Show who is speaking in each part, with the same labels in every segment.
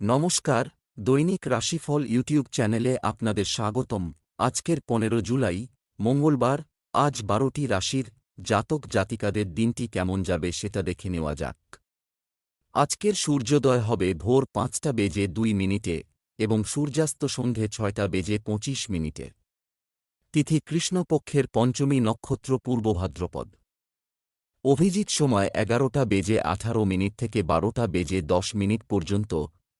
Speaker 1: নমস্কার, দৈনিক রাশিফল ইউটিউব চ্যানেলে আপনাদের স্বাগতম। আজকের পনেরো জুলাই, মঙ্গলবার, আজ বারোটি রাশির জাতক জাতিকাদের দিনটি কেমন যাবে সেটা দেখে নেওয়া যাক। আজকের সূর্যোদয় হবে ভোর পাঁচটা বেজে দুই মিনিটে এবং সূর্যাস্ত সন্ধে ছয়টা বেজে পঁচিশ মিনিটে। তিথি কৃষ্ণপক্ষের পঞ্চমী নক্ষত্র পূর্ব ভাদ্রপদ। অভিজিৎ সময় এগারোটা বেজে আঠারো মিনিট থেকে বারোটা বেজে দশ মিনিট পর্যন্ত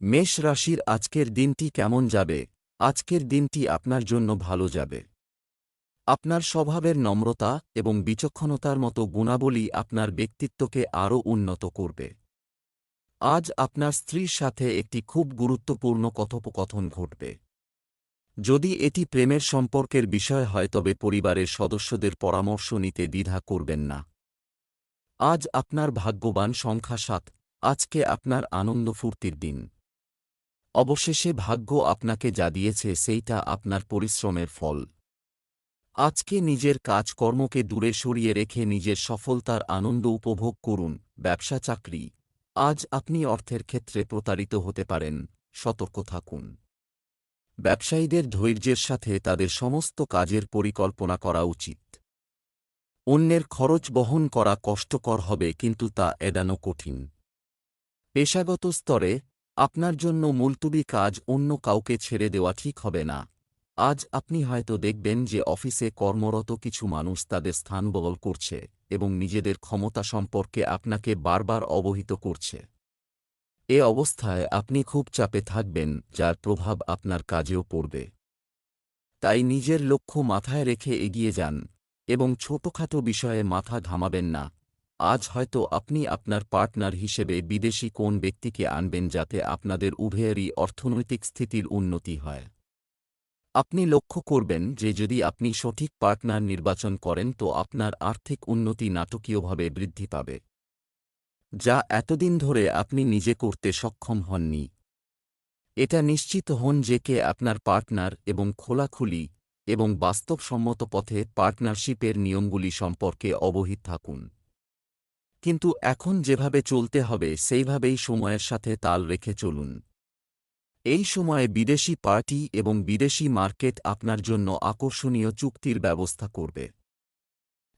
Speaker 1: মেষ রাশির আজকের দিনটি কেমন যাবে? আজকের দিনটি আপনার জন্য ভালো যাবে। আপনার স্বভাবের নম্রতা এবং বিচক্ষণতার মতো গুণাবলী আপনার ব্যক্তিত্বকে আরও উন্নত করবে। আজ আপনার স্ত্রীর সাথে একটি খুব গুরুত্বপূর্ণ কথোপকথন ঘটবে। যদি এটি প্রেমের সম্পর্কের বিষয় হয়, তবে পরিবারের সদস্যদের পরামর্শ নিতে দ্বিধা করবেন না। আজ আপনার ভাগ্যবান সংখ্যা সাত। আজকে আপনার আনন্দ ফুর্তির দিন। অবশেষে ভাগ্য আপনাকে যা দিয়েছে সেইটা আপনার পরিশ্রমের ফল। আজকে নিজের কাজকর্মকে দূরে সরিয়ে রেখে নিজের সফলতার আনন্দ উপভোগ করুন, ব্যবসা চাকরি। আজ আপনি অর্থের ক্ষেত্রে প্রতারিত হতে পারেন, সতর্ক থাকুন। ব্যবসায়ীদের ধৈর্যের সাথে তাদের সমস্ত কাজের পরিকল্পনা করা উচিত। অন্যের খরচ বহন করা কষ্টকর হবে, কিন্তু তা এড়ানো কঠিন। পেশাগত স্তরে আপনার জন্য মুলতুবি কাজ অন্য কাউকে ছেড়ে দেওয়া ঠিক হবে না। আজ আপনি হয়তো দেখবেন যে অফিসে কর্মরত কিছু মানুষ তাদের স্থান বদল করছে এবং নিজেদের ক্ষমতা সম্পর্কে আপনাকে বারবার অবহিত করছে। এ অবস্থায় আপনি খুব চাপে থাকবেন, যার প্রভাব আপনার কাজেও পড়বে। তাই নিজের লক্ষ্য মাথায় রেখে এগিয়ে যান এবং ছোটখাটো বিষয়ে মাথা ঘামাবেন না। আজ হয়তো আপনি আপনার পার্টনার হিসেবে বিদেশি কোন ব্যক্তিকে আনবেন যাতে আপনাদের উভয়েরই অর্থনৈতিক স্থিতির উন্নতি হয়। আপনি লক্ষ্য করবেন যে যদি আপনি সঠিক পার্টনার নির্বাচন করেন তো আপনার আর্থিক উন্নতি নাটকীয়ভাবে বৃদ্ধি পাবে। যা এতদিন ধরে আপনি নিজে করতে সক্ষম হননি। এটা নিশ্চিত হন যে কে আপনার পার্টনার এবং খোলাখুলি এবং বাস্তবসম্মত পথে পার্টনারশিপের নিয়মগুলি সম্পর্কে অবহিত থাকুন। কিন্তু এখন যেভাবে চলতে হবে, সেইভাবেই সময়ের সাথে তাল রেখে চলুন। এই সময়ে বিদেশি পার্টি এবং বিদেশি মার্কেট আপনার জন্য আকর্ষণীয় চুক্তির ব্যবস্থা করবে।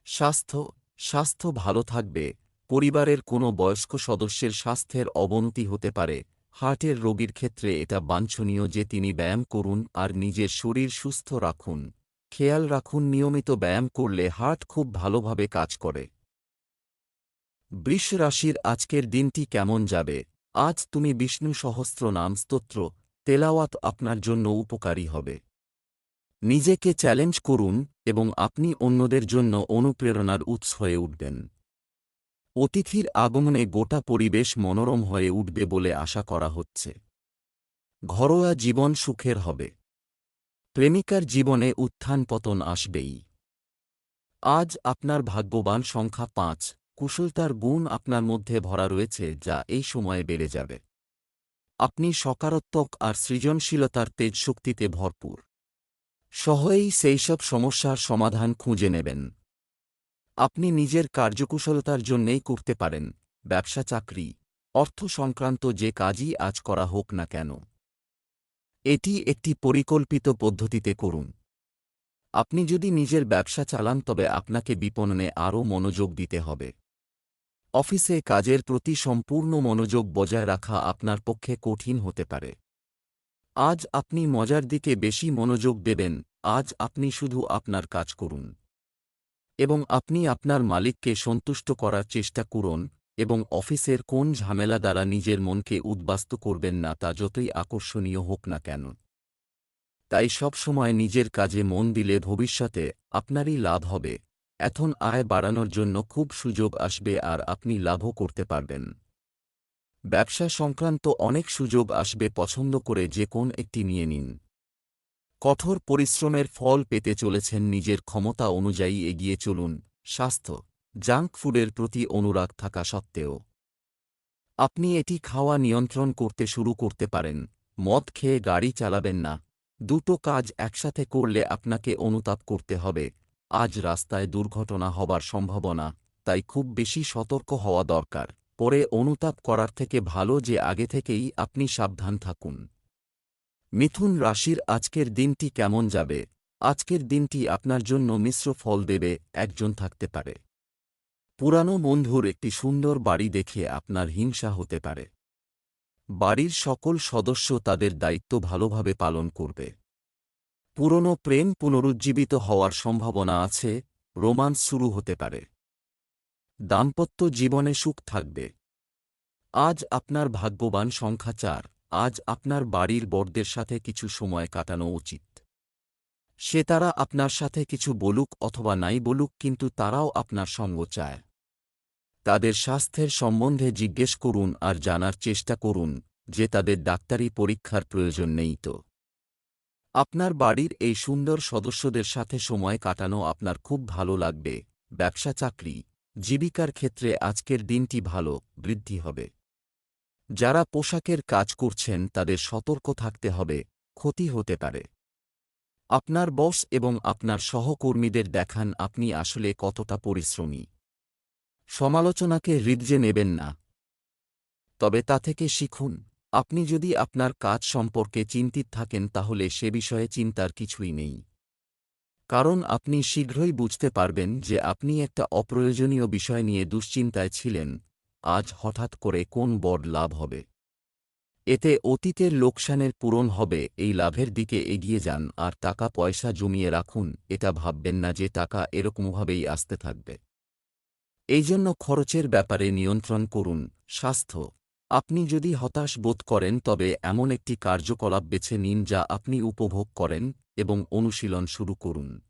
Speaker 1: স্বাস্থ্য স্বাস্থ্য ভালো থাকবে, পরিবারের কোনো বয়স্ক সদস্যের স্বাস্থ্যের অবনতি হতে পারে, হার্টের রোগীর ক্ষেত্রে এটা বাঞ্ছনীয় যে তিনি ব্যায়াম করুন আর নিজের শরীর সুস্থ রাখুন। খেয়াল রাখুন, নিয়মিত ব্যায়াম করলে হার্ট খুব ভালোভাবে কাজ করে। বৃষ রাশির আজকের দিনটি কেমন যাবে? আজ তুমি বিষ্ণু সহস্র নাম স্তোত্র, তেলাওয়াত আপনার জন্য উপকারী হবে। নিজেকে চ্যালেঞ্জ করুন এবং আপনি অন্যদের জন্য অনুপ্রেরণার উৎস হয়ে উঠবেন। অতিথির আগমনে গোটা পরিবেশ মনোরম হয়ে উঠবে বলে আশা করা হচ্ছে। ঘরোয়া জীবন সুখের হবে। প্রেমিকার জীবনে উত্থান পতন আসবেই। আজ আপনার ভাগ্যবান সংখ্যা পাঁচ। কুশলতার গুণ আপনার মধ্যে ভরা রয়েছে যা এই সময়ে বেড়ে যাবে। আপনি সকারাত্মক আর সৃজনশীলতার তেজ শক্তিতে ভরপুর। সহজেই সেইসব সমস্যার সমাধান খুঁজে নেবেন। আপনি নিজের কার্যকুশলতার জন্যেই করতে পারেন, ব্যবসা চাকরি, অর্থ সংক্রান্ত যে কাজই আজ করা হোক না কেন। এটি একটি পরিকল্পিত পদ্ধতিতে করুন। আপনি যদি নিজের ব্যবসা চালান তবে আপনাকে বিপণনে আরও মনোযোগ দিতে হবে। অফিসে কাজের প্রতি সম্পূর্ণ মনোযোগ বজায় রাখা আপনার পক্ষে কঠিন হতে পারে। আজ আপনি মজার দিকে বেশি মনোযোগ দেবেন, আজ আপনি শুধু আপনার কাজ করুন। এবং আপনি আপনার মালিককে সন্তুষ্ট করার চেষ্টা করুন এবং অফিসের কোন ঝামেলা দ্বারা নিজের মনকে উদ্বাস্ত করবেন না তা যতই আকর্ষণীয় হোক না কেন। তাই সব সময় নিজের কাজে মন দিলে ভবিষ্যতে আপনারই লাভ হবে। এখন আয় বাড়ানোর জন্য খুব সুযোগ আসবে আর আপনি লাভও করতে পারবেন। ব্যবসা সংক্রান্ত অনেক সুযোগ আসবে, পছন্দ করে যে কোন একটি নিয়ে নিন। কঠোর পরিশ্রমের ফল পেতে চলেছেন, নিজের ক্ষমতা অনুযায়ী এগিয়ে চলুন। স্বাস্থ্য, জাঙ্ক ফুডের প্রতি অনুরাগ থাকা সত্ত্বেও। আপনি এটি খাওয়া নিয়ন্ত্রণ করতে শুরু করতে পারেন। মদ খেয়ে গাড়ি চালাবেন না। দুটো কাজ একসাথে করলে আপনাকে অনুতাপ করতে হবে। আজ রাস্তায় দুর্ঘটনা হবার সম্ভাবনা, তাই খুব বেশি সতর্ক হওয়া দরকার। পরে অনুতাপ করার থেকে ভালো যে আগে থেকেই আপনি সাবধান থাকুন। মিথুন রাশির আজকের দিনটি কেমন যাবে? আজকের দিনটি আপনার জন্য মিশ্র ফল দেবে, একজন থাকতে পারে। পুরানো বন্ধুর একটি সুন্দর বাড়ি দেখে আপনার হিংসা হতে পারে। বাড়ির সকল সদস্য তাদের দায়িত্ব ভালোভাবে পালন করবে। পুরনো প্রেম পুনরুজ্জীবিত হওয়ার সম্ভাবনা আছে, রোমান্স শুরু হতে পারে। দাম্পত্য জীবনে সুখ থাকবে। আজ আপনার ভাগ্যবান সংখ্যা চার, আজ আপনার বাড়ির বড়দের সাথে কিছু সময় কাটানো উচিত। সে তারা আপনার সাথে কিছু বলুক অথবা নাই বলুক কিন্তু তারাও আপনার সঙ্গ চায়। তাদের স্বাস্থ্যের সম্বন্ধে জিজ্ঞেস করুন আর জানার চেষ্টা করুন, যে তাদের ডাক্তারি পরীক্ষার প্রয়োজন নেই তো। আপনার বাড়ির এই সুন্দর সদস্যদের সাথে সময় কাটানো আপনার খুব ভালো লাগবে। ব্যবসা চাকরি, জীবিকার ক্ষেত্রে আজকের দিনটি ভালো, বৃদ্ধি হবে। যারা পোশাকের কাজ করছেন তাদের সতর্ক থাকতে হবে, ক্ষতি হতে পারে। আপনার বস এবং আপনার সহকর্মীদের দেখান আপনি আসলে কতটা পরিশ্রমী। সমালোচনাকে হৃদয়ে নেবেন না। তবে তা থেকে শিখুন। আপনি যদি আপনার কাজ সম্পর্কে চিন্তিত থাকেন, তাহলে সে বিষয়ে চিন্তার কিছুই নেই। কারণ আপনি শীঘ্রই বুঝতে পারবেন যে আপনি একটা অপ্রয়োজনীয় বিষয় নিয়ে দুশ্চিন্তায় ছিলেন, আজ হঠাৎ করে কোন বড় লাভ হবে? এতে অতীতের লোকসানের পূরণ হবে, এই লাভের দিকে এগিয়ে যান আর টাকা পয়সা জমিয়ে রাখুন, এটা ভাববেন না যে টাকা এরকমভাবেই আসতে থাকবে। এই জন্য খরচের ব্যাপারে নিয়ন্ত্রণ করুন, স্বাস্থ্য আপনি যদি হতাশ বোধ করেন, তবে এমন একটি কার্যকলাপ বেছে নিন যা আপনি উপভোগ করেন এবং অনুশীলন শুরু করুন।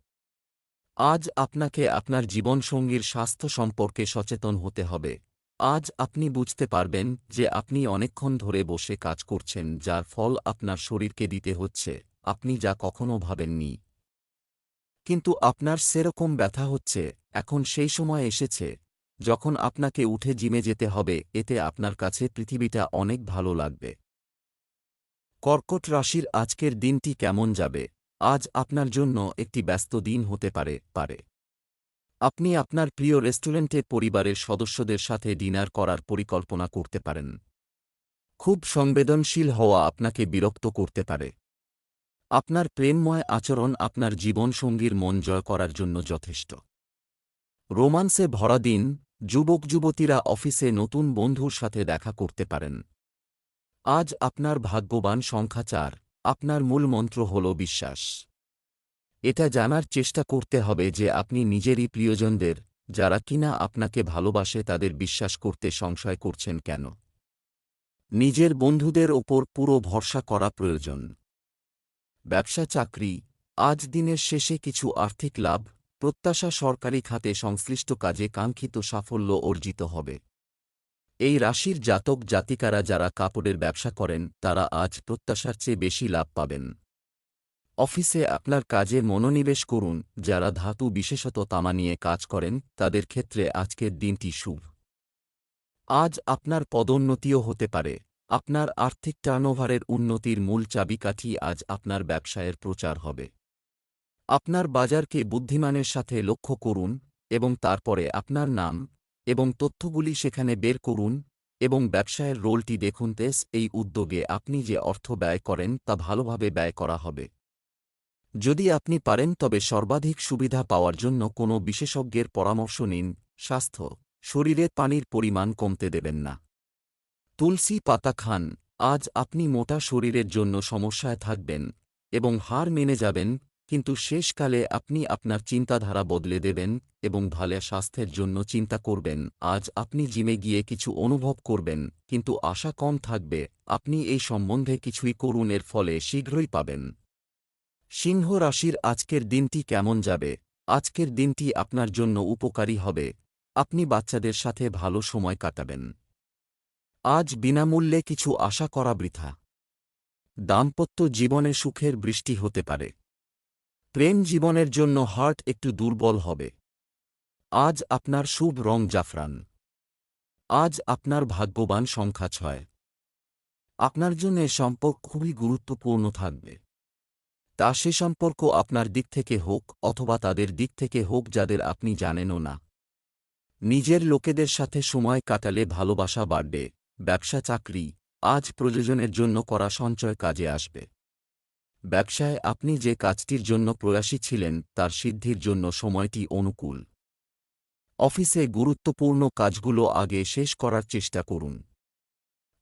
Speaker 1: আজ আপনাকে আপনার জীবনসঙ্গীর স্বাস্থ্য সম্পর্কে সচেতন হতে হবে। আজ আপনি বুঝতে পারবেন যে আপনি অনেকক্ষণ ধরে বসে কাজ করছেন, যার ফল আপনার শরীরকে দিতে হচ্ছে। আপনি যা কখনো ভাবেননি। কিন্তু আপনার সেরকম ব্যথা হচ্ছে, এখন সেই সময় এসেছে। যখন আপনাকে উঠে জিমে যেতে হবে, এতে আপনার কাছে পৃথিবীটা অনেক ভালো লাগবে। কর্কট রাশির আজকের দিনটি কেমন যাবে? আজ আপনার জন্য একটি ব্যস্ত দিন হতে পারে পারে। আপনি আপনার প্রিয় রেস্টুরেন্টে পরিবারের সদস্যদের সাথে ডিনার করার পরিকল্পনা করতে পারেন। খুব সংবেদনশীল হওয়া আপনাকে বিরক্ত করতে পারে। আপনার প্রেমময় আচরণ আপনার জীবনসঙ্গীর মন জয় করার জন্য যথেষ্ট। রোমান্সে ভরা দিন যুবক যুবতীরা অফিসে নতুন বন্ধুর সাথে দেখা করতে পারেন। আজ আপনার ভাগ্যবান সংখ্যা চার, আপনার মূল মন্ত্র হল বিশ্বাস। এটা জানার চেষ্টা করতে হবে যে আপনি নিজেরই প্রিয়জনদের, যারা কিনা আপনাকে ভালোবাসে তাদের বিশ্বাস করতে সংশয় করছেন কেন? নিজের বন্ধুদের ওপর পুরো ভরসা করা প্রয়োজন। ব্যবসা চাকরি, আজ দিনের শেষে কিছু আর্থিক লাভ প্রত্যাশা সরকারি খাতে সংশ্লিষ্ট কাজে কাঙ্ক্ষিত সাফল্য অর্জিত হবে। এই রাশির জাতক জাতিকারা যারা কাপড়ের ব্যবসা করেন, তারা আজ প্রত্যাশার চেয়ে বেশি লাভ পাবেন। অফিসে আপনার কাজে মনোনিবেশ করুন, যারা ধাতু বিশেষত তামা নিয়ে কাজ করেন, তাদের ক্ষেত্রে আজকের দিনটি শুভ। আজ আপনার পদোন্নতিও হতে পারে। আপনার আর্থিক টার্নওভারের উন্নতির মূল চাবিকাঠি আজ আপনার ব্যবসায়ের প্রচার হবে। আপনার বাজারকে বুদ্ধিমানের সাথে লক্ষ্য করুন এবং তারপরে আপনার নাম এবং তথ্যগুলি সেখানে বের করুন এবং ব্যবসায়ের রোলটি দেখুন। তেস, এই উদ্যোগে আপনি যে অর্থ ব্যয় করেন তা ভালোভাবে ব্যয় করা হবে। যদি আপনি পারেন, তবে সর্বাধিক সুবিধা পাওয়ার জন্য কোনো বিশেষজ্ঞের পরামর্শ নিন। স্বাস্থ্য, শরীরে পানির পরিমাণ কমতে দেবেন না। তুলসী পাতা খান, আজ আপনি মোটা শরীরের জন্য সমস্যায় থাকবেন এবং হার মেনে যাবেন। কিন্তু শেষকালে আপনি আপনার চিন্তাধারা বদলে দেবেন এবং ভালো স্বাস্থ্যের জন্য চিন্তা করবেন। আজ আপনি জিমে গিয়ে কিছু অনুভব করবেন, কিন্তু আশা কম থাকবে। আপনি এই সম্বন্ধে কিছুই করুন, এর ফলে শীঘ্রই পাবেন। সিংহ রাশির আজকের দিনটি কেমন যাবে? আজকের দিনটি আপনার জন্য উপকারী হবে। আপনি বাচ্চাদের সাথে ভালো সময় কাটাবেন। আজ বিনামূল্যে কিছু আশা করা বৃথা। দাম্পত্য জীবনে সুখের বৃষ্টি হতে পারে। প্রেম জীবনের জন্য হার্ট একটু দুর্বল হবে। আজ আপনার শুভ রং জাফরান। আজ আপনার ভাগ্যবান সংখ্যা ছয়। আপনার জন্য সম্পর্ক খুবই গুরুত্বপূর্ণ থাকবে। তা সে সম্পর্ক আপনার দিক থেকে হোক অথবা তাদের দিক থেকে হোক যাদের আপনি জানেনও না। নিজের লোকেদের সাথে সময় কাটালে ভালোবাসা বাড়বে, ব্যবসা চাকরি, আজ প্রয়োজনের জন্য করা সঞ্চয় কাজে আসবে। ব্যবসায় আপনি যে কাজটির জন্য প্রয়াসী ছিলেন, তার সিদ্ধির জন্য সময়টি অনুকূল। অফিসে গুরুত্বপূর্ণ কাজগুলো আগে শেষ করার চেষ্টা করুন।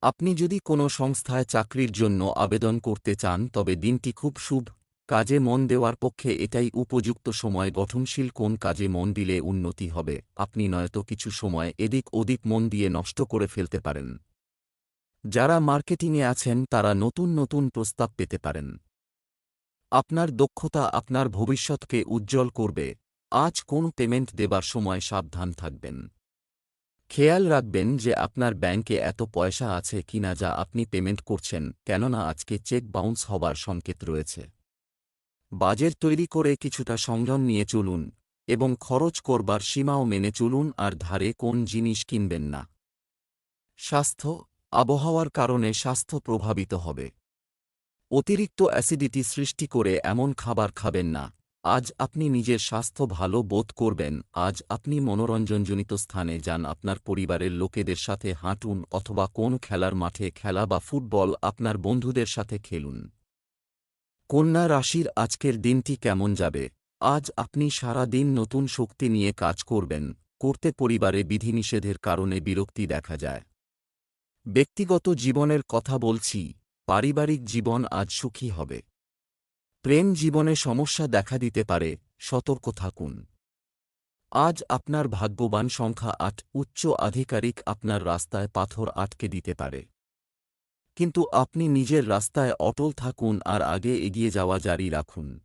Speaker 1: আপনি যদি কোনো সংস্থায় চাকরির জন্য আবেদন করতে চান, তবে দিনটি খুব শুভ। কাজে মন দেওয়ার পক্ষে এটাই উপযুক্ত সময়, গঠনশীল কোন কাজে মন দিলে উন্নতি হবে, আপনি নয়তো কিছু সময় এদিক ওদিক মন দিয়ে নষ্ট করে ফেলতে পারেন। যারা মার্কেটিংয়ে আছেন, তারা নতুন নতুন প্রস্তাব পেতে পারেন। আপনার দক্ষতা আপনার ভবিষ্যৎকে উজ্জ্বল করবে। আজ কোন পেমেন্ট দেবার সময় সাবধান থাকবেন। খেয়াল রাখবেন যে আপনার ব্যাংকে এত পয়সা আছে কিনা যা আপনি পেমেন্ট করছেন, কেননা আজকে চেক বাউন্স হবার সংকেত রয়েছে। বাজেট তৈরি করে কিছুটা সংযম নিয়ে চলুন, এবং খরচ করবার সীমাও মেনে চলুন আর ধারে কোন জিনিস কিনবেন না। স্বাস্থ্য, আবহাওয়ার কারণে স্বাস্থ্য প্রভাবিত হবে। অতিরিক্ত অ্যাসিডিটি সৃষ্টি করে এমন খাবার খাবেন না। আজ আপনি নিজের স্বাস্থ্য ভালো বোধ করবেন। আজ আপনি মনোরঞ্জনজনিত স্থানে যান, আপনার পরিবারের লোকেদের সাথে হাঁটুন অথবা কোন খেলার মাঠে খেলা বা ফুটবল আপনার বন্ধুদের সাথে খেলুন। কন্যা রাশির আজকের দিনটি কেমন যাবে? আজ আপনি সারা দিন নতুন শক্তি নিয়ে কাজ করবেন। করতে পরিবারে বিধিনিষেধের কারণে বিরক্তি দেখা যায়। ব্যক্তিগত জীবনের কথা বলছি। পারিবারিক জীবন আজ সুখী হবে। প্রেম জীবনে সমস্যা দেখা দিতে পারে, সতর্ক থাকুন। আজ আপনার ভাগ্যবান সংখ্যা আট, উচ্চ আধিকারিক আপনার রাস্তায় পাথর আটকে দিতে পারে। কিন্তু আপনি নিজের রাস্তায় অটল থাকুন আর আগে এগিয়ে যাওয়া জারি রাখুন।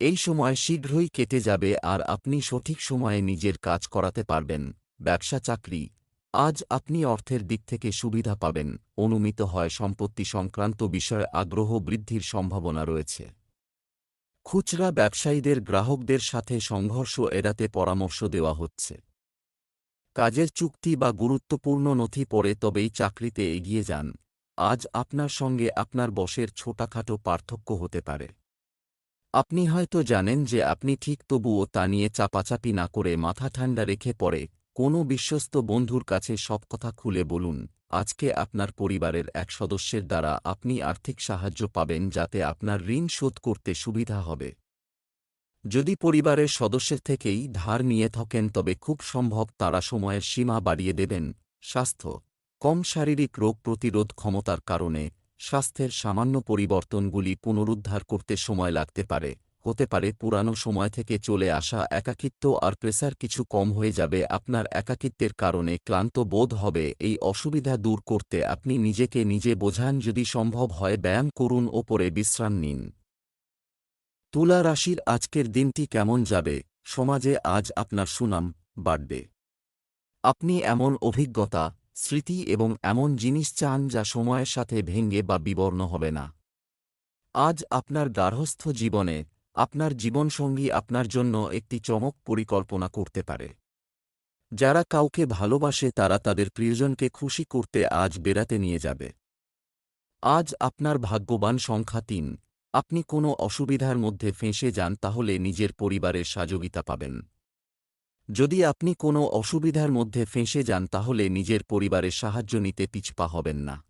Speaker 1: এই সময় শীঘ্রই কেটে যাবে আর আপনি সঠিক সময়ে নিজের কাজ করাতে পারবেন, ব্যবসা, চাকরি আজ আপনি অর্থের দিক থেকে সুবিধা পাবেন। অনুমিত হয় সম্পত্তি সংক্রান্ত বিষয়ে আগ্রহ বৃদ্ধির সম্ভাবনা রয়েছে। খুচরা ব্যবসায়ীদের গ্রাহকদের সাথে সংঘর্ষ এড়াতে পরামর্শ দেওয়া হচ্ছে। কাজের চুক্তি বা গুরুত্বপূর্ণ নথি পড়ে তবেই চাকরিতে এগিয়ে যান। আজ আপনার সঙ্গে আপনার বসের ছোটাখাটো পার্থক্য হতে পারে। আপনি হয়তো জানেন যে আপনি ঠিক তবুও তা নিয়ে চাপাচাপি না করে মাথা ঠান্ডা রেখে পড়ে। কোনো বিশ্বস্ত বন্ধুর কাছে সব কথা খুলে বলুন, আজকে আপনার পরিবারের এক সদস্যের দ্বারা আপনি আর্থিক সাহায্য পাবেন যাতে আপনার ঋণ শোধ করতে সুবিধা হবে। যদি পরিবারের সদস্যের থেকেই ধার নিয়ে থাকেন তবে খুব সম্ভব তারা সময়ের সীমা বাড়িয়ে দেবেন। স্বাস্থ্য, কম শারীরিক রোগ প্রতিরোধ ক্ষমতার কারণে স্বাস্থ্যের সামান্য পরিবর্তনগুলি পুনরুদ্ধার করতে সময় লাগতে পারে। হতে পারে পুরানো সময় থেকে চলে আসা একাকিত্ব আর প্রেসার কিছু কম হয়ে যাবে আপনার একাকিত্বের কারণে ক্লান্ত বোধ হবে, এই অসুবিধা দূর করতে আপনি নিজেকে নিজে বোঝান যদি সম্ভব হয় ব্যায়াম করুন, ওপরে বিশ্রাম নিন। তুলা রাশির আজকের দিনটি কেমন যাবে? সমাজে আজ আপনার সুনাম বাড়বে। আপনি এমন অভিজ্ঞতা, স্মৃতি এবং এমন জিনিস চান যা সময়ের সাথে ভেঙ্গে বা বিবর্ণ হবে না। আজ আপনার গার্হস্থ্য জীবনে আপনার জীবনসঙ্গী আপনার জন্য একটি চমক পরিকল্পনা করতে পারে। যারা কাউকে ভালোবাসে তারা তাদের প্রিয়জনকে খুশি করতে আজ বেড়াতে নিয়ে যাবে। আজ আপনার ভাগ্যবান সংখ্যা তিন। আপনি কোনো অসুবিধার মধ্যে ফেঁসে যান তাহলে নিজের পরিবারের সহযোগিতা পাবেন। যদি আপনি কোনো অসুবিধার মধ্যে ফেঁসে যান তাহলে নিজের পরিবারের সাহায্য নিতে পিছপা হবেন না।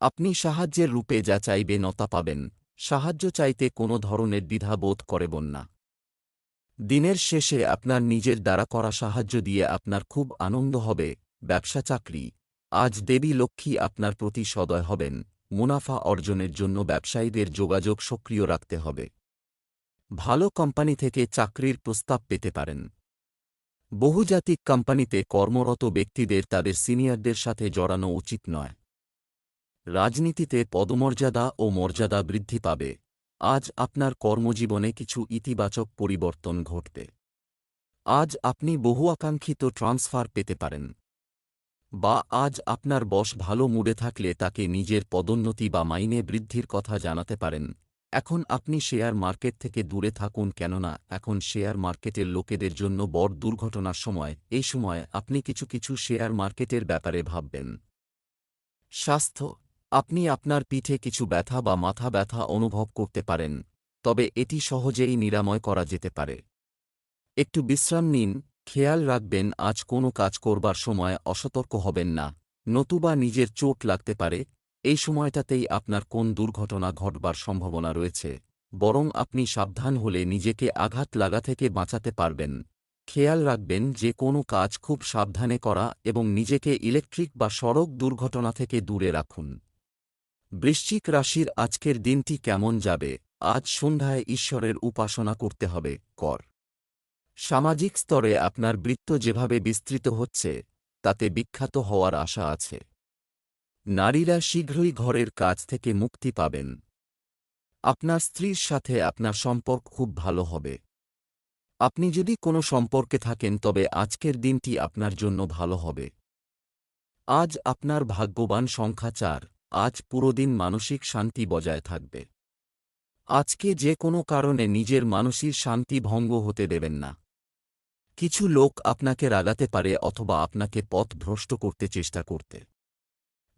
Speaker 1: আপনি সাহায্যের রূপে যা চাইবে নতা পাবেন। সাহায্য চাইতে কোনো ধরনের দ্বিধা বোধ করবেন না। দিনের শেষে আপনার নিজের দ্বারা করা সাহায্য দিয়ে আপনার খুব আনন্দ হবে, ব্যবসা চাকরি। আজ দেবী লক্ষ্মী আপনার প্রতি সদয় হবেন, মুনাফা অর্জনের জন্য ব্যবসায়ীদের যোগাযোগ সক্রিয় রাখতে হবে। ভালো কোম্পানি থেকে চাকরির প্রস্তাব পেতে পারেন। বহুজাতিক কোম্পানিতে কর্মরত ব্যক্তিদের তাদের সিনিয়রদের সাথে জড়ানো উচিত নয়। রাজনীতিতে পদমর্যাদা ও মর্যাদা বৃদ্ধি পাবে। আজ আপনার কর্মজীবনে কিছু ইতিবাচক পরিবর্তন ঘটবে। আজ আপনি বহু আকাঙ্ক্ষিত ট্রান্সফার পেতে পারেন। বা আজ আপনার বস ভালো মুডে থাকলে তাকে নিজের পদোন্নতি বা মাইনে বৃদ্ধির কথা জানাতে পারেন। এখন আপনি শেয়ার মার্কেট থেকে দূরে থাকুন কেননা এখন শেয়ার মার্কেটের লোকেদের জন্য বড় দুর্ঘটনার সময়। এই সময় আপনি কিছু কিছু শেয়ার মার্কেটের ব্যাপারে ভাববেন। স্বাস্থ্য আপনি আপনার পিঠে কিছু ব্যথা বা মাথা ব্যথা অনুভব করতে পারেন, তবে এটি সহজেই নিরাময় করা যেতে পারে। একটু বিশ্রাম নিন, খেয়াল রাখবেন আজ কোনো কাজ করবার সময় অসতর্ক হবেন না, নতুবা নিজের চোট লাগতে পারে, এই সময়টাতেই আপনার কোন দুর্ঘটনা ঘটবার সম্ভাবনা রয়েছে, বরং আপনি সাবধান হলে নিজেকে আঘাত লাগা থেকে বাঁচাতে পারবেন। খেয়াল রাখবেন যে কোনো কাজ খুব সাবধানে করা এবং নিজেকে ইলেকট্রিক বা সড়ক দুর্ঘটনা থেকে দূরে রাখুন। বৃশ্চিক রাশির আজকের দিনটি কেমন যাবে? আজ সন্ধ্যায় ঈশ্বরের উপাসনা করতে হবে, কর। সামাজিক স্তরে আপনার বৃত্ত যেভাবে বিস্তৃত হচ্ছে, তাতে বিখ্যাত হওয়ার আশা আছে। নারীরা শীঘ্রই ঘরের কাজ থেকে মুক্তি পাবেন। আপনার স্ত্রীর সাথে আপনার সম্পর্ক খুব ভালো হবে। আপনি যদি কোনো সম্পর্কে থাকেন, তবে আজকের দিনটি আপনার জন্য ভালো হবে। আজ আপনার ভাগ্যবান সংখ্যা চার। আজ পুরো দিন মানসিক শান্তি বজায় থাকবে। আজকে যে কোনো কারণে নিজের মানসিক শান্তি ভঙ্গ হতে দেবেন না। কিছু লোক আপনাকে রাগাতে পারে অথবা আপনাকে পথ ভ্রষ্ট করতে চেষ্টা করতে।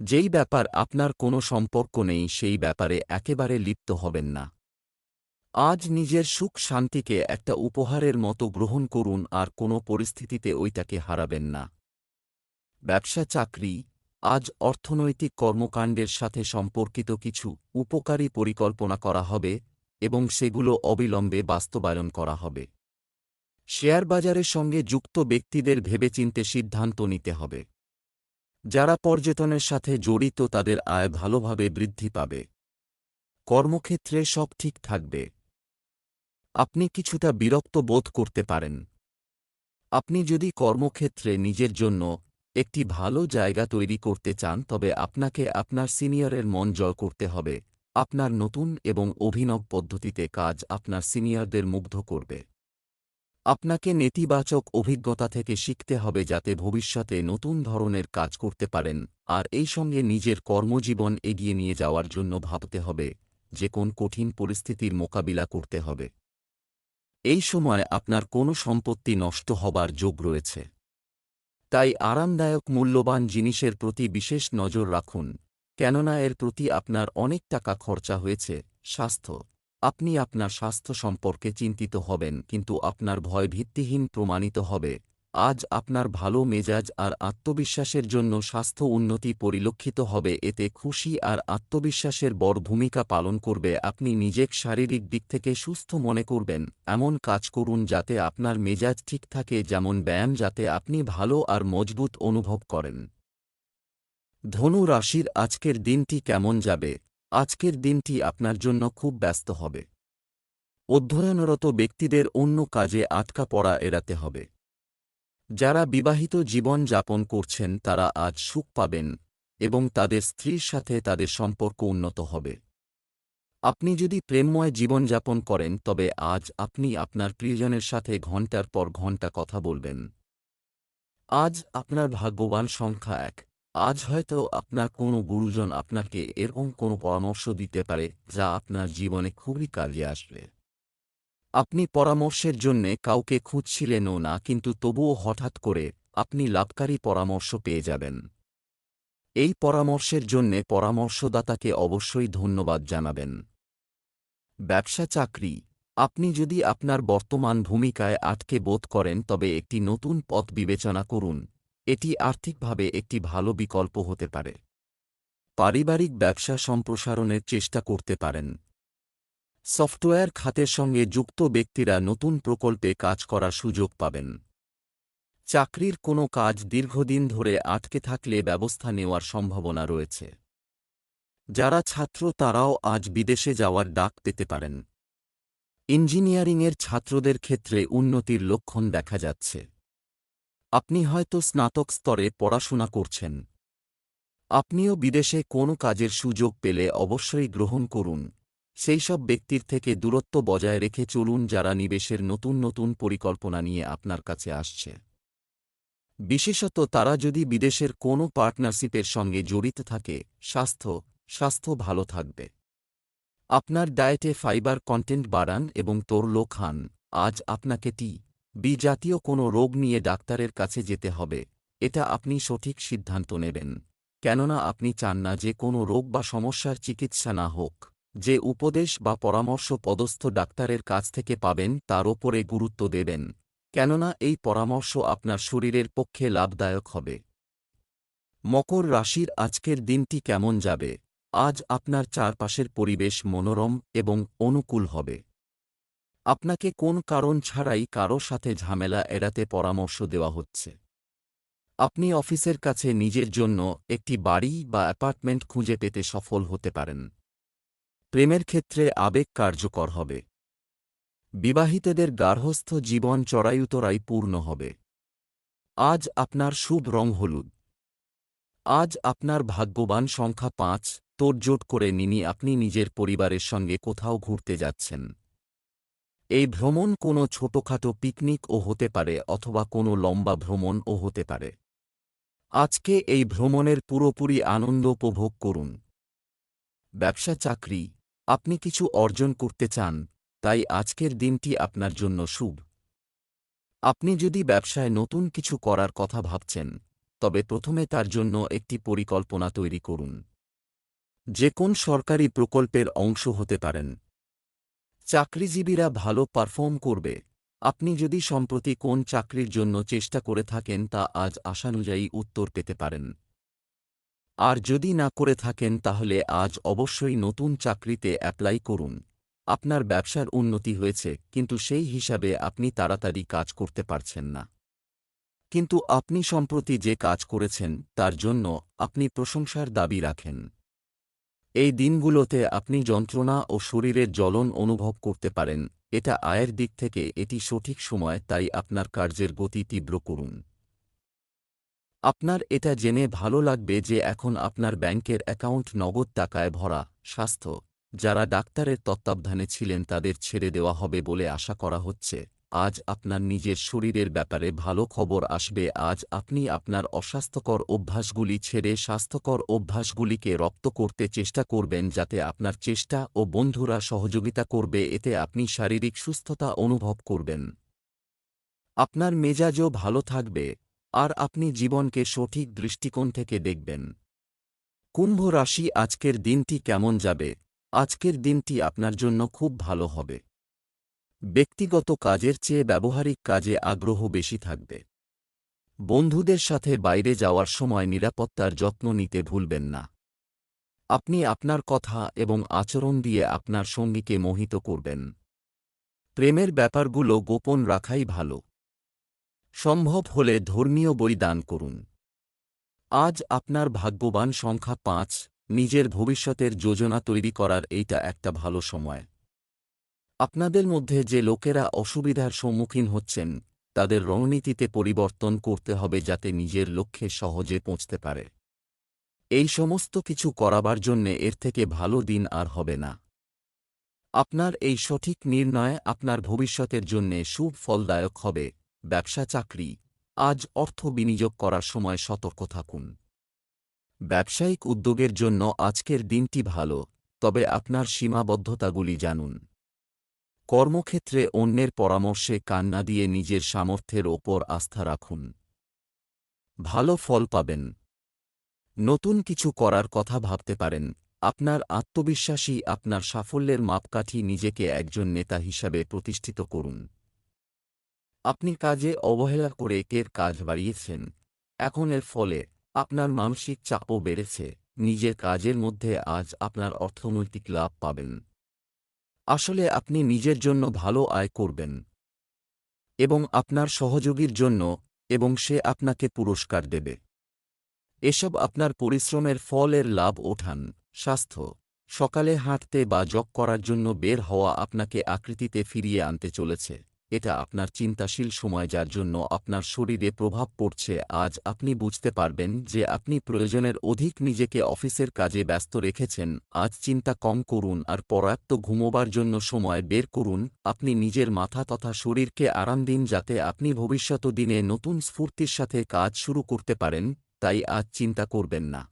Speaker 1: যেই ব্যাপার আপনার কোনো সম্পর্ক নেই সেই ব্যাপারে একেবারে লিপ্ত হবেন না। আজ নিজের সুখ শান্তিকে একটা উপহারের মতো গ্রহণ করুন আর কোনো পরিস্থিতিতে ওইটাকে হারাবেন না। ব্যবসা, চাকরি আজ অর্থনৈতিক কর্মকাণ্ডের সাথে সম্পর্কিত কিছু উপকারী পরিকল্পনা করা হবে এবং সেগুলো অবিলম্বে বাস্তবায়ন করা হবে। শেয়ার বাজারের সঙ্গে যুক্ত ব্যক্তিদের ভেবেচিন্তে সিদ্ধান্ত নিতে হবে। যারা পর্যটনের সাথে জড়িত তাদের আয় ভালোভাবে বৃদ্ধি পাবে। কর্মক্ষেত্রে সব ঠিক থাকবে। আপনি কিছুটা বিরক্ত বোধ করতে পারেন। আপনি যদি কর্মক্ষেত্রে নিজের জন্য একটি ভালো জায়গা তৈরি করতে চান, তবে আপনাকে আপনার সিনিয়রের মন জয় করতে হবে। আপনার নতুন এবং অভিনব পদ্ধতিতে কাজ আপনার সিনিয়রদের মুগ্ধ করবে। আপনাকে নেতিবাচক অভিজ্ঞতা থেকে শিখতে হবে যাতে ভবিষ্যতে নতুন ধরনের কাজ করতে পারেন, আর এই সঙ্গে নিজের কর্মজীবন এগিয়ে নিয়ে যাওয়ার জন্য ভাবতে হবে, যে কোন কঠিন পরিস্থিতির মোকাবিলা করতে হবে। এই সময় আপনার কোনো সম্পত্তি নষ্ট হবার যোগ রয়েছে। তাই আরামদায়ক মূল্যবান জিনিসের প্রতি বিশেষ নজর রাখুন, কেননা এর প্রতি আপনার অনেক টাকা খরচা হয়েছে, স্বাস্থ্য। আপনি আপনার স্বাস্থ্য সম্পর্কে চিন্তিত হবেন, কিন্তু আপনার ভয় ভিত্তিহীন প্রমাণিত হবে। আজ আপনার ভালো মেজাজ আর আত্মবিশ্বাসের জন্য স্বাস্থ্য উন্নতি পরিলক্ষিত হবে। এতে খুশি আর আত্মবিশ্বাসের বড় ভূমিকা পালন করবে। আপনি নিজেক শারীরিক দিক থেকে সুস্থ মনে করবেন। এমন কাজ করুন যাতে আপনার মেজাজ ঠিক থাকে, যেমন ব্যায়াম, যাতে আপনি ভালো আর মজবুত অনুভব করেন। ধনু রাশির আজকের দিনটি কেমন যাবে? আজকের দিনটি আপনার জন্য খুব ব্যস্ত হবে। অধ্যয়নরত ব্যক্তিদের অন্য কাজে আটকা পড়া এড়াতে হবে। যারা বিবাহিত জীবন যাপন করছেন, তারা আজ সুখ পাবেন এবং তাদের স্ত্রীর সাথে তাদের সম্পর্ক উন্নত হবে। আপনি যদি প্রেমময় জীবনযাপন করেন, তবে আজ আপনি আপনার প্রিয়জনের সাথে ঘণ্টার পর ঘণ্টা কথা বলবেন। আজ আপনার ভাগ্যবান সংখ্যা এক। আজ হয়তো আপনার কোনো গুরুজন আপনাকে এরকম কোনো পরামর্শ দিতে পারে, যা আপনার জীবনে খুবই কাজে আসবে। আপনি পরামর্শের জন্যে কাউকে খুঁজছিলেনও না, কিন্তু তবুও হঠাৎ করে আপনি লাভকারী পরামর্শ পেয়ে যাবেন। এই পরামর্শের জন্যে পরামর্শদাতাকে অবশ্যই ধন্যবাদ জানাবেন। ব্যবসা চাকরি। আপনি যদি আপনার বর্তমান ভূমিকায় আটকে বোধ করেন, তবে একটি নতুন পথ বিবেচনা করুন। এটি আর্থিকভাবে একটি ভালো বিকল্প হতে পারে। পারিবারিক ব্যবসা সম্প্রসারণের চেষ্টা করতে পারেন। সফটওয়্যার খাতের সঙ্গে যুক্ত ব্যক্তিরা নতুন প্রকল্পে কাজ করার সুযোগ পাবেন। চাকরির কোনো কাজ দীর্ঘদিন ধরে আটকে থাকলে ব্যবস্থা নেওয়ার সম্ভাবনা রয়েছে। যারা ছাত্র তারাও আজ বিদেশে যাওয়ার ডাক পেতে পারেন। ইঞ্জিনিয়ারিংয়ের ছাত্রদের ক্ষেত্রে উন্নতির লক্ষণ দেখা যাচ্ছে। আপনি হয়তো স্নাতক স্তরে পড়াশোনা করছেন। আপনিও বিদেশে কোনো কাজের সুযোগ পেলে অবশ্যই গ্রহণ করুন। সেই সব ব্যক্তির থেকে দূরত্ব বজায় রেখে চলুন যারা নিবেশের নতুন নতুন পরিকল্পনা নিয়ে আপনার কাছে আসছে। বিশেষত তারা যদি বিদেশের কোনো পার্টনারশিপের সঙ্গে জড়িত থাকে, স্বাস্থ্য স্বাস্থ্য ভালো থাকবে। আপনার ডায়েটে ফাইবার কন্টেন্ট বাড়ান এবং তোর তোরলো খান। আজ আপনাকে টি, বি জাতীয় কোনো রোগ নিয়ে ডাক্তারের কাছে যেতে হবে। এটা আপনি সঠিক সিদ্ধান্ত নেবেন। কেননা আপনি চান না যে কোনো রোগ বা সমস্যার চিকিৎসা না হোক। যে উপদেশ বা পরামর্শ পদস্থ ডাক্তারের কাছ থেকে পাবেন, তার ওপরে গুরুত্ব দেবেন। কেননা, এই পরামর্শ আপনার শরীরের পক্ষে লাভদায়ক হবে। মকর রাশির আজকের দিনটি কেমন যাবে? আজ আপনার চারপাশের পরিবেশ মনোরম এবং অনুকূল হবে। আপনাকে কোন কারণ ছাড়াই কারও সাথে ঝামেলা এড়াতে পরামর্শ দেওয়া হচ্ছে। আপনি অফিসের কাছে নিজের জন্য একটি বাড়ি বা অ্যাপার্টমেন্ট খুঁজে পেতে সফল হতে পারেন। প্রেমের ক্ষেত্রে আবেগ কার্যকর হবে। বিবাহিতদের গার্হস্থ জীবন চড়াইউতরাই পূর্ণ হবে। আজ আপনার শুভ রং হলুদ। আজ আপনার ভাগ্যবান সংখ্যা পাঁচ তোড়জোট করে নিনি আপনি নিজের পরিবারের সঙ্গে কোথাও ঘুরতে যাচ্ছেন। এই ভ্রমণ কোনো ছোটখাটো পিকনিকও হতে পারে অথবা কোনো লম্বা ভ্রমণও হতে পারে। আজকে এই ভ্রমণের পুরোপুরি আনন্দ উপভোগ করুন। ব্যবসা চাকরি আপনি কিছু অর্জন করতে চান, তাই আজকের দিনটি আপনার জন্য শুভ। আপনি যদি ব্যবসায় নতুন কিছু করার কথা ভাবছেন, তবে প্রথমে তার জন্য একটি পরিকল্পনা তৈরি করুন। যে কোন সরকারি প্রকল্পের অংশ হতে পারেন। চাকরিজীবীরা ভালো পারফর্ম করবে। আপনি যদি সম্প্রতি কোন চাকরির জন্য চেষ্টা করে থাকেন তা আজ আশানুযায়ী উত্তর পেতে পারেন। আর যদি না করে থাকেন তাহলে আজ অবশ্যই নতুন চাকরিতে অ্যাপ্লাই করুন। আপনার ব্যবসার উন্নতি হয়েছে, কিন্তু সেই হিসাবে আপনি তাড়াতাড়ি কাজ করতে পারছেন না। কিন্তু আপনি সম্প্রতি যে কাজ করেছেন, তার জন্য আপনি প্রশংসার দাবি রাখেন। এই দিনগুলোতে আপনি যন্ত্রণা ও শরীরের জ্বলন অনুভব করতে পারেন, এটা আয়ের দিক থেকে এটি সঠিক সময়, তাই আপনার কার্যের গতি তীব্র করুন। আপনার এটা জেনে ভালো লাগবে যে এখন আপনার ব্যাংকের অ্যাকাউন্ট নগদ টাকায় ভরা, স্বাস্থ্য। যারা ডাক্তারের তত্ত্বাবধানে ছিলেন তাদের ছেড়ে দেওয়া হবে বলে আশা করা হচ্ছে। আজ আপনার নিজের শরীরের ব্যাপারে ভালো খবর আসবে। আজ আপনি আপনার অস্বাস্থ্যকর অভ্যাসগুলি ছেড়ে স্বাস্থ্যকর অভ্যাসগুলিকে রপ্ত করতে চেষ্টা করবেন যাতে আপনার চেষ্টা ও বন্ধুরা সহযোগিতা করবে, এতে আপনি শারীরিক সুস্থতা অনুভব করবেন। আপনার মেজাজও ভালো থাকবে। আর আপনি জীবনকে সঠিক দৃষ্টিকোণ থেকে দেখবেন। কুম্ভ রাশি আজকের দিনটি কেমন যাবে? আজকের দিনটি আপনার জন্য খুব ভালো হবে। ব্যক্তিগত কাজের চেয়ে ব্যবহারিক কাজে আগ্রহ বেশি থাকবে। বন্ধুদের সাথে বাইরে যাওয়ার সময় নিরাপত্তার যত্ন নিতে ভুলবেন না। আপনি আপনার কথা এবং আচরণ দিয়ে আপনার সঙ্গীকে মোহিত করবেন। প্রেমের ব্যাপারগুলো গোপন রাখাই ভালো। সম্ভব হলে ধর্মীয় বই দান করুন। আজ আপনার ভাগ্যবান সংখ্যা পাঁচ, নিজের ভবিষ্যতের যোজনা তৈরি করার এইটা একটা ভালো সময়। আপনাদের মধ্যে যে লোকেরা অসুবিধার সম্মুখীন হচ্ছেন, তাদের রণনীতিতে পরিবর্তন করতে হবে যাতে নিজের লক্ষ্যে সহজে পৌঁছতে পারে। এই সমস্ত কিছু করাবার জন্যে এর থেকে ভালো দিন আর হবে না। আপনার এই সঠিক নির্ণয় আপনার ভবিষ্যতের জন্যে সুফলদায়ক হবে। ব্যবসা চাকরি, আজ অর্থ বিনিয়োগ করার সময় সতর্ক থাকুন। ব্যবসায়িক উদ্যোগের জন্য আজকের দিনটি ভালো, তবে আপনার সীমাবদ্ধতাগুলি জানুন। কর্মক্ষেত্রে অন্যের পরামর্শে কান্না দিয়ে নিজের সামর্থ্যের ওপর আস্থা রাখুন। ভালো ফল পাবেন। নতুন কিছু করার কথা ভাবতে পারেন। আপনার আত্মবিশ্বাসী আপনার সাফল্যের মাপকাঠি নিজেকে একজন নেতা হিসাবে প্রতিষ্ঠিত করুন। আপনি কাজে অবহেলা করে কের কাজ বাড়িয়েছেন। এখন এর ফলে আপনার মানসিক চাপও বেড়েছে। নিজের কাজের মধ্যে আজ আপনার অর্থনৈতিক লাভ পাবেন। আসলে আপনি নিজের জন্য ভালো আয় করবেন। এবং আপনার সহযোগীর জন্য এবং সে আপনাকে পুরস্কার দেবে। এসব আপনার পরিশ্রমের ফলের লাভ ওঠান। স্বাস্থ্য। সকালে হাঁটতে বা জগ করার জন্য বের হওয়া আপনাকে আকৃতিতে ফিরিয়ে আনতে চলেছে। এটা আপনার চিন্তাশীল সময় যার জন্য আপনার শরীরে প্রভাব পড়ছে। আজ আপনি বুঝতে পারবেন যে আপনি প্রয়োজনের অধিক নিজেকে অফিসের কাজে ব্যস্ত রেখেছেন। আজ চিন্তা কম করুন আর পর্যাপ্ত ঘুমোবার জন্য সময় বের করুন। আপনি নিজের মাথা তথা শরীরকে আরাম দিন যাতে আপনি ভবিষ্যৎ দিনে নতুন স্ফূর্তির সাথে কাজ শুরু করতে পারেন, তাই আজ চিন্তা করবেন না।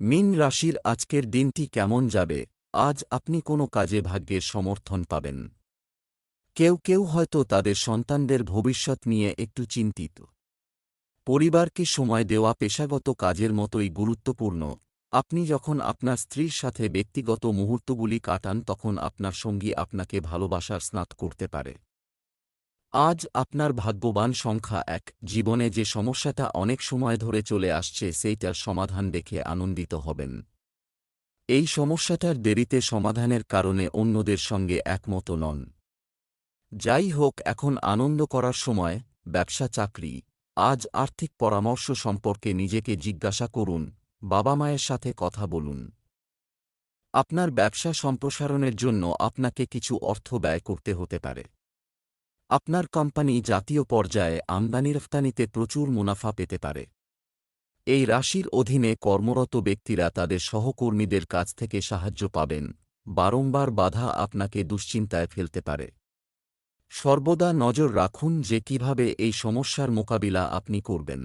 Speaker 1: মিন রাশির আজকের দিনটি কেমন যাবে? আজ আপনি কোনো কাজে ভাগ্যের সমর্থন পাবেন। কেউ কেউ হয়তো তাদের সন্তানদের ভবিষ্যৎ নিয়ে একটু চিন্তিত। পরিবারকে সময় দেওয়া পেশাগত কাজের মতোই গুরুত্বপূর্ণ। আপনি যখন আপনার স্ত্রীর সাথে ব্যক্তিগত মুহূর্তগুলি কাটান, তখন আপনার সঙ্গী আপনাকে ভালোবাসার স্নাত করতে পারে। আজ আপনার ভাগ্যবান সংখ্যা এক। জীবনে যে সমস্যাটা অনেক সময় ধরে চলে আসছে, সেইটার সমাধান দেখে আনন্দিত হবেন। এই সমস্যাটার দেরিতে সমাধানের কারণে অন্যদের সঙ্গে একমত নন। যাই হোক, এখন আনন্দ করার সময়, ব্যবসা চাকরি। আজ আর্থিক পরামর্শ সম্পর্কে নিজেকে জিজ্ঞাসা করুন, বাবা মায়ের সাথে কথা বলুন। আপনার ব্যবসা সম্প্রসারণের জন্য আপনাকে কিছু অর্থ ব্যয় করতে হতে পারে। আপনার কোম্পানি জাতীয় পর্যায়ে আমদানি রফতানিতে প্রচুর মুনাফা পেতে পারে। এই রাশির অধীনে কর্মরত ব্যক্তিরা তাদের সহকর্মীদের কাছ থেকে সাহায্য পাবেন। বারংবার বাধা আপনাকে দুশ্চিন্তায় ফেলতে পারে। সর্বদা নজর রাখুন যে কীভাবে এই সমস্যার মোকাবিলা আপনি করবেন।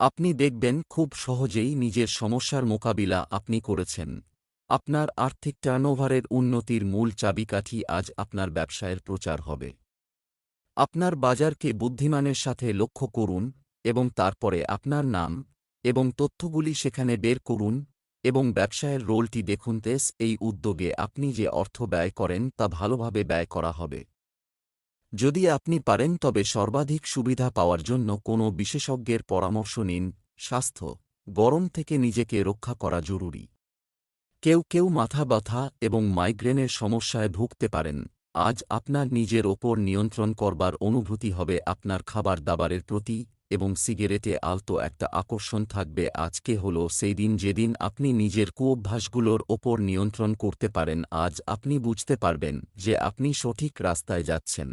Speaker 1: আপনি দেখবেন খুব সহজেই নিজের সমস্যার মোকাবিলা আপনি করেছেন। আপনার আর্থিক টার্নওভারের উন্নতির মূল চাবিকাঠি আজ আপনার ব্যবসায়ের প্রচার হবে। আপনার বাজারকে বুদ্ধিমানের সাথে লক্ষ্য করুন এবং তারপরে আপনার নাম এবং তথ্যগুলি সেখানে বের করুন এবং ব্যবসায়ের রোলটি দেখুন। তেস এই উদ্যোগে আপনি যে অর্থ ব্যয় করেন তা ভালোভাবে ব্যয় করা হবে। যদি আপনি পারেন তবে সর্বাধিক সুবিধা পাওয়ার জন্য কোনো বিশেষজ্ঞের পরামর্শ নিন, স্বাস্থ্য, গরম থেকে নিজেকে রক্ষা করা জরুরি। কেউ কেউ মাথা ব্যথা এবং মাইগ্রেনের সমস্যায় ভুগতে পারেন, আজ আপনার নিজের ওপর নিয়ন্ত্রণ করবার অনুভূতি হবে আপনার খাবার দাবারের প্রতি এবং সিগারেটে আলতো একটা আকর্ষণ থাকবে আজকে হল সেই দিন যেদিন আপনি নিজের কুঅভ্যাসগুলোর ওপর নিয়ন্ত্রণ করতে পারেন, আজ আপনি বুঝতে পারবেন যে আপনি সঠিক রাস্তায় যাচ্ছেন।